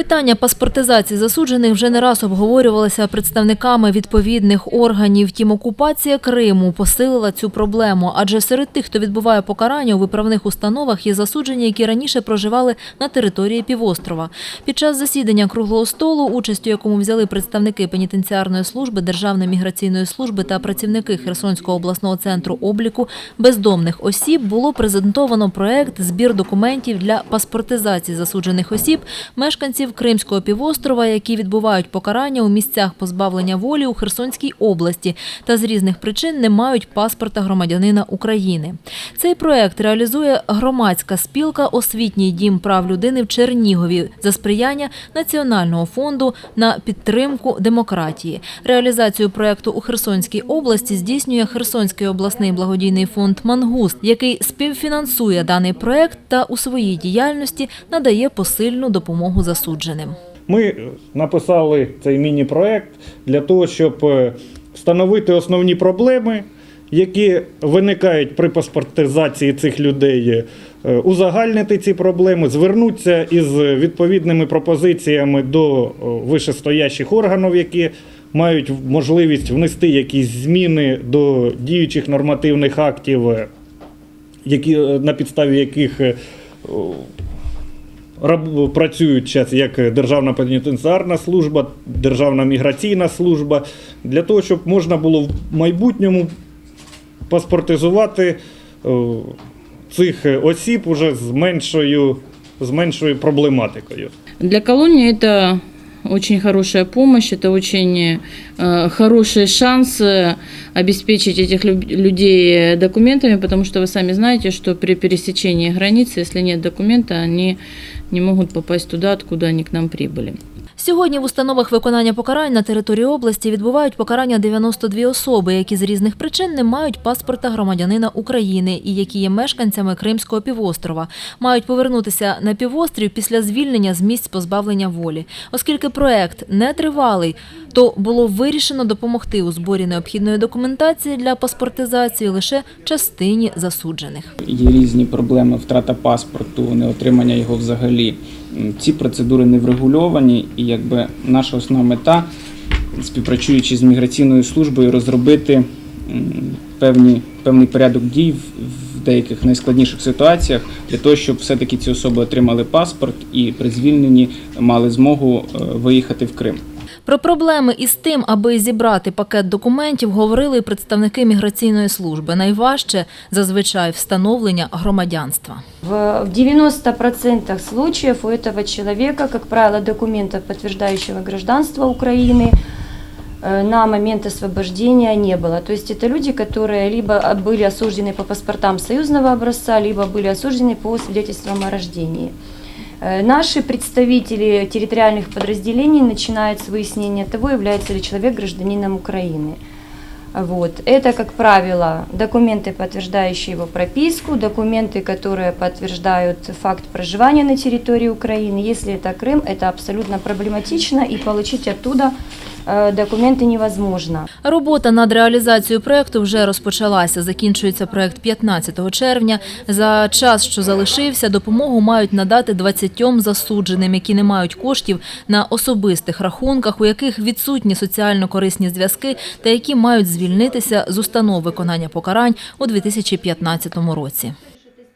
Питання паспортизації засуджених вже не раз обговорювалося представниками відповідних органів. Втім, окупація Криму посилила цю проблему, адже серед тих, хто відбуває покарання у виправних установах, є засуджені, які раніше проживали на території півострова. Під час засідання круглого столу, участь у якому взяли представники пенітенціарної служби, Державної міграційної служби та працівники Херсонського обласного центру обліку бездомних осіб, було презентовано проект збір документів для паспортизації засуджених осіб, мешканців Кримського півострова, які відбувають покарання у місцях позбавлення волі у Херсонській області та з різних причин не мають паспорта громадянина України. Цей проект реалізує громадська спілка Освітній дім прав людини в Чернігові за сприяння Національного фонду на підтримку демократії. Реалізацію проекту у Херсонській області здійснює Херсонський обласний благодійний фонд Мангуст, який співфінансує даний проект та у своїй діяльності надає посильну допомогу засудженим. Ми написали цей міні-проект для того, щоб е, встановити основні проблеми, які виникають при паспортизації цих людей, е, узагальнити ці проблеми, звернутися із відповідними пропозиціями до е, вищестоящих органів, які мають можливість внести якісь зміни до діючих нормативних актів, які, на підставі яких працюють зараз як Державна пенітенціарна служба, Державна міграційна служба, для того, щоб можна було в майбутньому паспортизувати е, цих осіб уже з меншою, з меншою проблематикою. Для колонії это очень хорошая помощь, это очень э, хороший шанс э, обеспечить этих лю- людей документами, потому что вы сами знаете, что при пересечении границы, если нет документа, они не могут попасть туда, откуда они к нам прибыли. Сьогодні в установах виконання покарань на території області відбувають покарання 92 особи, які з різних причин не мають паспорта громадянина України і які є мешканцями Кримського півострова. Мають повернутися на півострів після звільнення з місць позбавлення волі. Оскільки проект не тривалий, то було вирішено допомогти у зборі необхідної документації для паспортизації лише частині засуджених. Є різні проблеми втрата паспорту, неотримання його взагалі. Ці процедури не врегульовані, і якби наша основна мета, співпрацюючи з міграційною службою, розробити певні, певний порядок дій в- деяких найскладніших ситуаціях для того, щоб все-таки ці особи отримали паспорт і при звільненні мали змогу е, виїхати в Крим. Про проблеми із тим, аби зібрати пакет документів, говорили і представники міграційної служби. Найважче зазвичай встановлення громадянства. В в 90% случаев у этого человека, как правило, документа, подтверждающего гражданство Украины, э, на момент освобождения не было. То есть это люди, которые либо были осуждены по паспортам союзного образца, либо были осуждены по свидетельствам о рождении. Э, Наши представители территориальных подразделений начинают с выяснения того, является ли человек гражданином Украины. Вот. Это, как правило, документы, подтверждающие его прописку, документы, которые подтверждают факт проживания на территории Украины. Если это Крым, это абсолютно проблематично, и получить оттуда э, документы невозможно. Робота над реалізацією проекту вже розпочалася. Закінчується проект 15 червня. За час, що залишився, допомогу мають надати 20 засудженим, які не мають коштів на особистих рахунках, у яких відсутні соціально корисні зв'язки та які мають звільнитися з установ виконання покарань у 2015 році.